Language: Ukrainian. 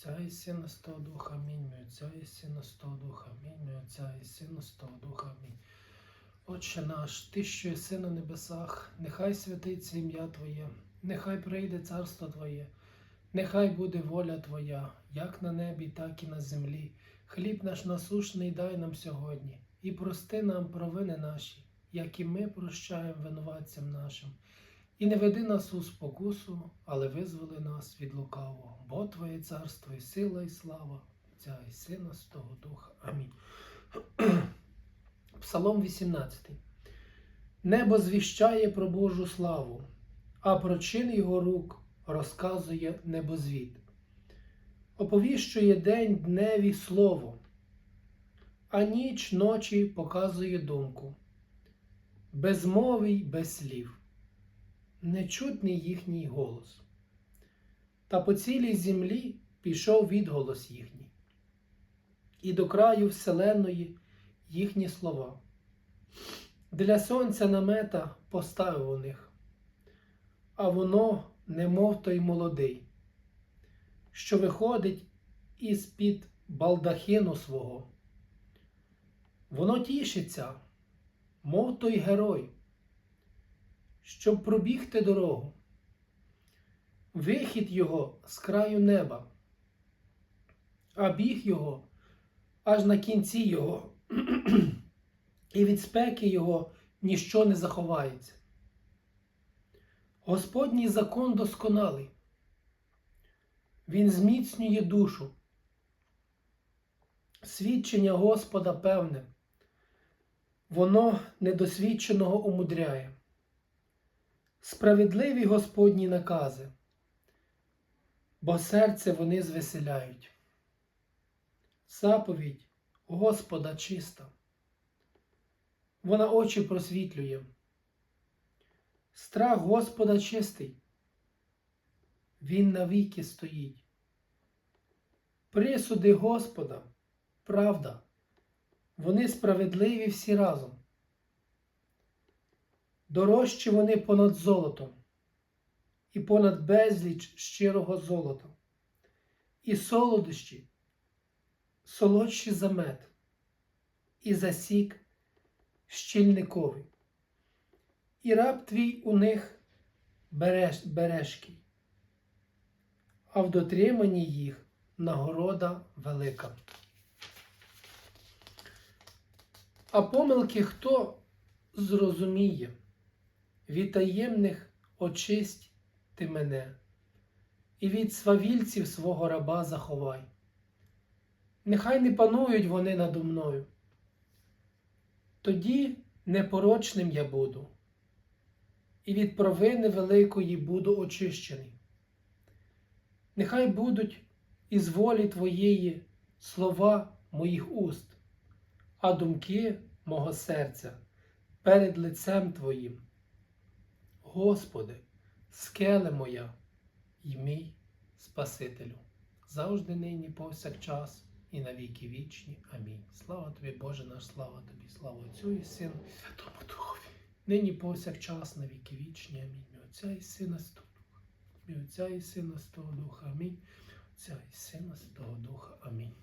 Отця і Сина Святого Духа, амінь. Отця і Сина Святого Духа, амінь. Отця і Сина Святого Духа, амінь. Отче наш, Ти, що єси на небесах, нехай святиться ім'я Твоє, нехай прийде царство Твоє, нехай буде воля Твоя, як на небі, так і на землі. Хліб наш насушний дай нам сьогодні, і прости нам провини наші, як і ми прощаємо винуватцям нашим. І не веди нас у спокусу, але визволи нас від лукавого, бо Твоє царство і сила, і слава, Отця і Сина, Святого Духа. Амінь. Псалом 18. Небо звіщає про Божу славу, а про чин його рук розказує небозвід. Оповіщує день дневі слово, а ніч ночі показує думку. Безмовий без слів нечутний їхній голос. Та по цілій землі пішов відголос їхній, і до краю вселенної їхні слова. Для сонця намета поставив у них, а воно, немов той молодий, що виходить із під балдахину свого. Воно тішиться, мов той герой щоб пробігти дорогу. Вихід його з краю неба, а біг його аж на кінці його, і від спеки його ніщо не заховається. Господній закон досконалий, Він зміцнює душу. Свідчення Господа певне, воно недосвідченого умудряє справедливі Господні накази, бо серце вони звеселяють. Заповідь Господа чиста, вона очі просвітлює. Страх Господа чистий, Він навіки стоїть. Присуди Господа, правда, вони справедливі всі разом. Дорожчі вони понад золотом, і понад безліч щирого золота, і солодощі, солодші за мед, і засік щільниковий, і раб твій у них береш, бережкий, а в дотриманні їх нагорода велика. А помилки хто зрозуміє? Від таємних очисть ти мене, і від свавільців свого раба заховай. Нехай не панують вони надо мною. Тоді непорочним я буду, і від провини великої буду очищений. Нехай будуть із волі Твоєї слова моїх уст, а думки мого серця перед лицем Твоїм. Господи, скеле моя і мій Спасителю, завжди нині, повсякчас, і на віки вічні. Амінь. Слава тобі, Боже наш, слава тобі, слава Отцю і Сину, Святому Духові. Нині повсякчас, на віки вічні. Амінь. Мій Отця і Сина Святого Духа. Мій Отця і Сина Святого Духа. Амінь. Отця і Сина Святого Духа. Амінь.